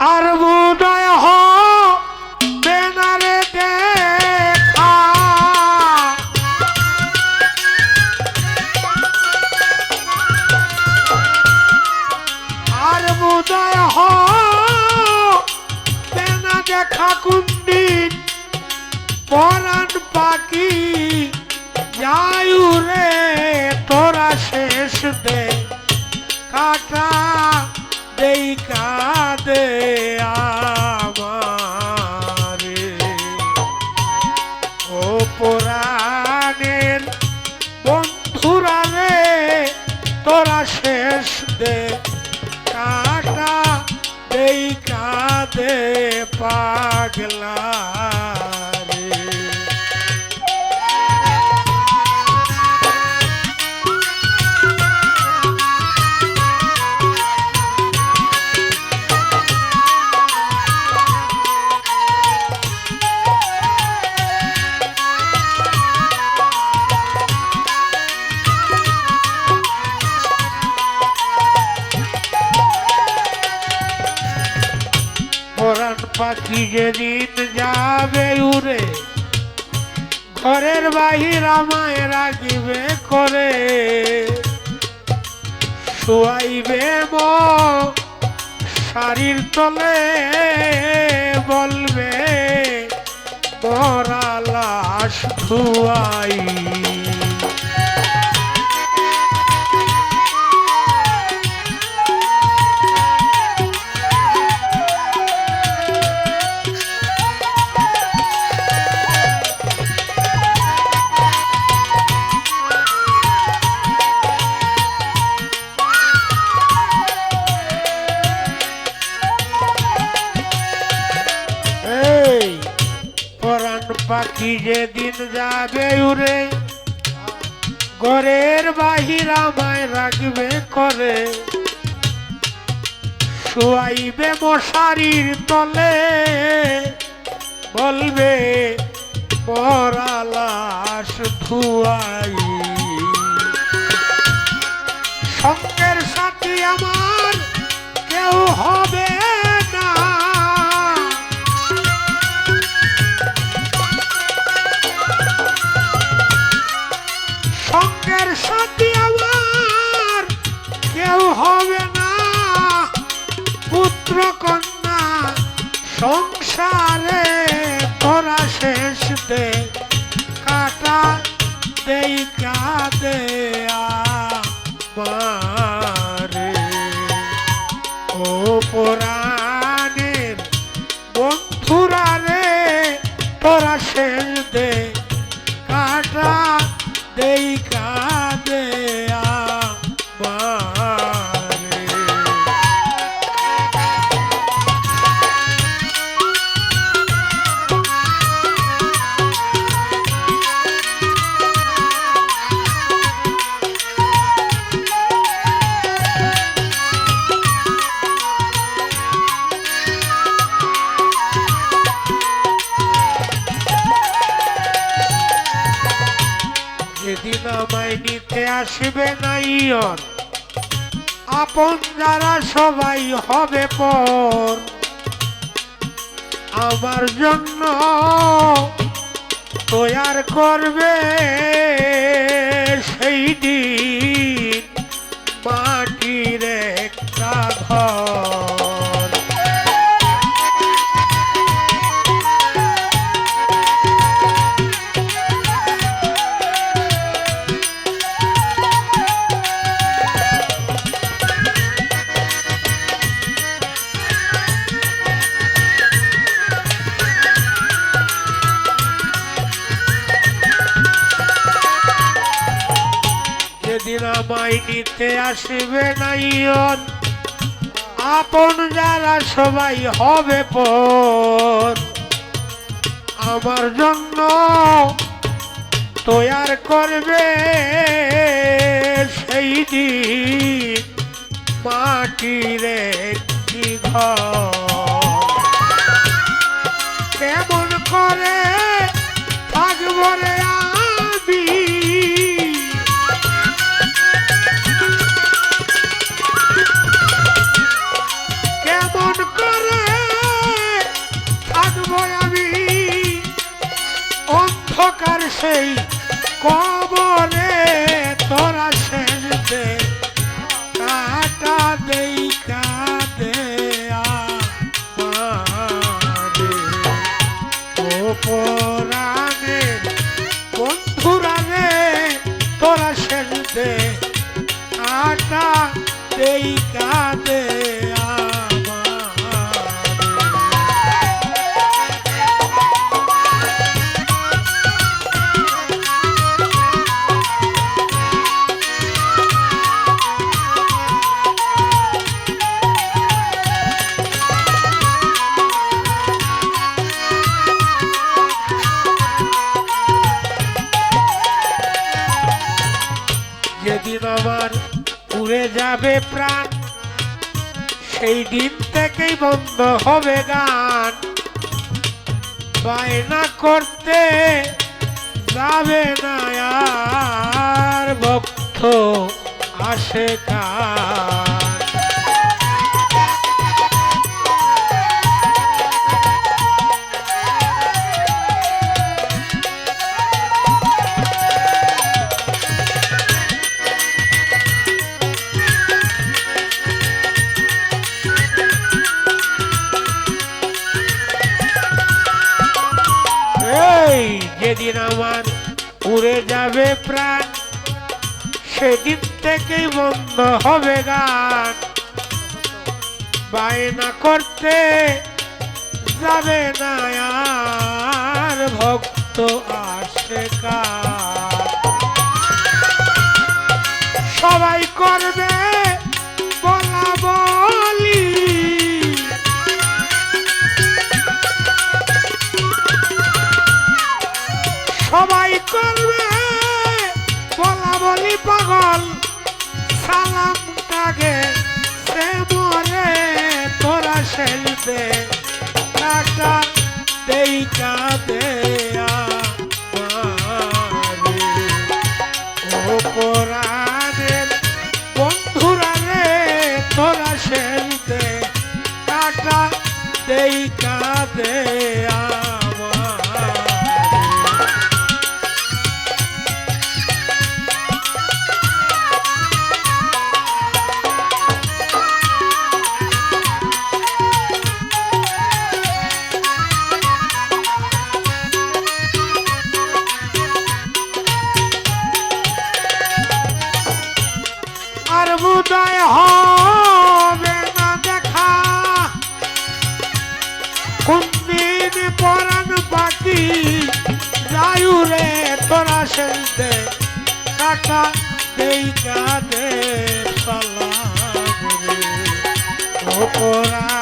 আর বোধয় হবে না দেখা। আর বোধয় হবে না দেখা কুন্দিন, পরাণ পাখি যায়ু রে, তোরা শেষ দে। কাটা কাদে আমারে। ও তোরা শেষ দে কাটা পাগলা। যেদিন যাবে উড়ে। ঘরের বাহির আমায় রাখিবে করে। শুয়াইবে ম শাড়ির তলে, বলবে মরা লাশ পাখি যেদিন যাবে উরে ঘরের বাহির আমায় রাখবে করে? শুয়াইবে মশারির তলে, বলবে মরা লাশ ধুয়াই সাথী আমার। কেউ হবে না পুত্র কন্যা। সংসারে তোরা শেষ দে। কাটা দেই কাদে আমারে আমায় নিতে আসবে নাইয়ন আপন যারা সবাই হবে পর। আমার জন্য তৈয়ার করবে সেই দিন। মাটির একটা ঘর। আমায় নিতে আসবে নাইয়ন। আপন যারা সবাই হবে পর। আমার জন্য তৈয়ার করবে সেই দিন। মাটির ঘর। এই কবরে তোরা দে কাটা দেই কাদে উড়ে যাবে প্রাণ। সেই দিন থেকেই বন্ধ হবে গান। বায়না করতে যাবে না আর ভক্ত আসে কান সেদিন থেকেই বন্ধ হবে গান। বায়না করতে যাবে না আর ভক্ত আসে সবাই করবে কাগে সে মরে তোরা সেলতে টাকা দেই কাদে কাদে সালাম রে ও পরাণ